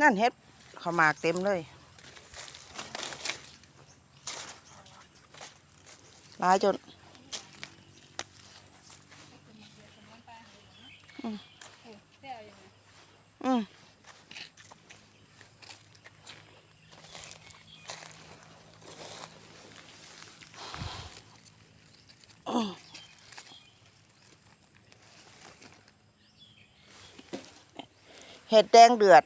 นั่นเฮ็ดเขามากเต็มเลยหลายจนอืมเห็ดแดงเดือด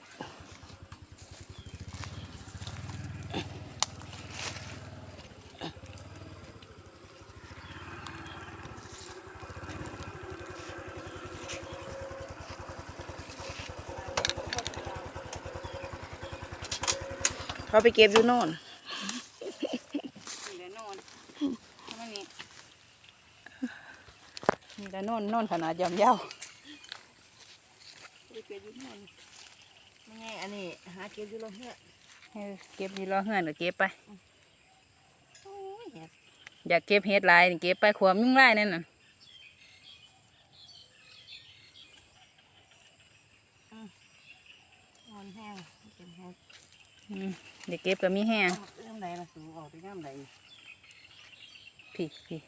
เขาไปเก็บอยู่โน่นนี่แหละนอนทำไมนี่นี่แหละนอนนอนขนาดยำยาวไปเก็บอยู่โน่นไม่ไงอันนี้หาเก็บอยู่แล้วเฮ้ยเออเก็บดีรอเฮือนก็เก็บไปโอ้ยเห็ดอยากเก็บเห็ดหลายนี่เก็บไปขวามยุ่งไร่นั่นน่ะอ่อนแห้งเก็บเห็ดอืม เดี๋ยวเก็บก็มีแห้งเรื่องไหนล่ะสูออกไปย่ำไหนพี่พี่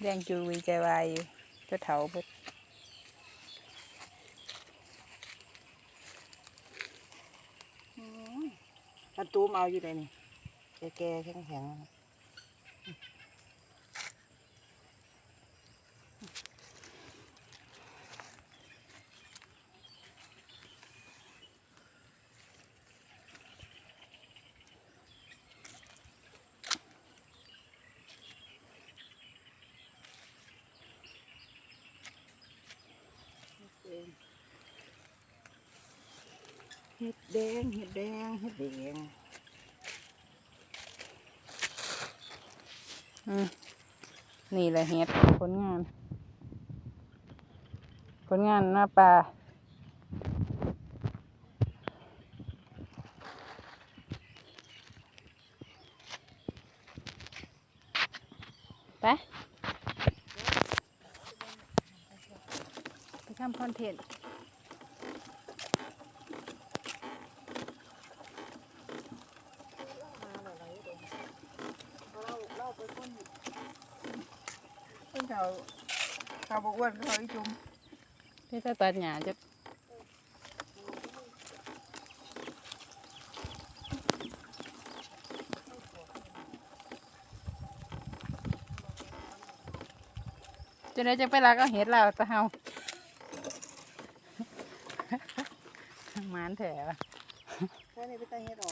แดงจูวีใจวายอยู่จะเถาเบิดประตูมเอาอยู่ไหนนี่แก่ๆแข็ง เห็ดแดง เห็ดแดง เห็ดแดงอืมนี่แหละเห็ดผลงาน ผลงานหน้าปลาไปไปทำคอนเทนต์ เพิ่นเขาเขาบอกว่าเขาอีจุ่มพี่จะตัดหญ้าจะจะได้จะไปรักเอาเห็ดเราตะเฮาหมานแถว แค่นี้ไปใต้เฮ็ดออก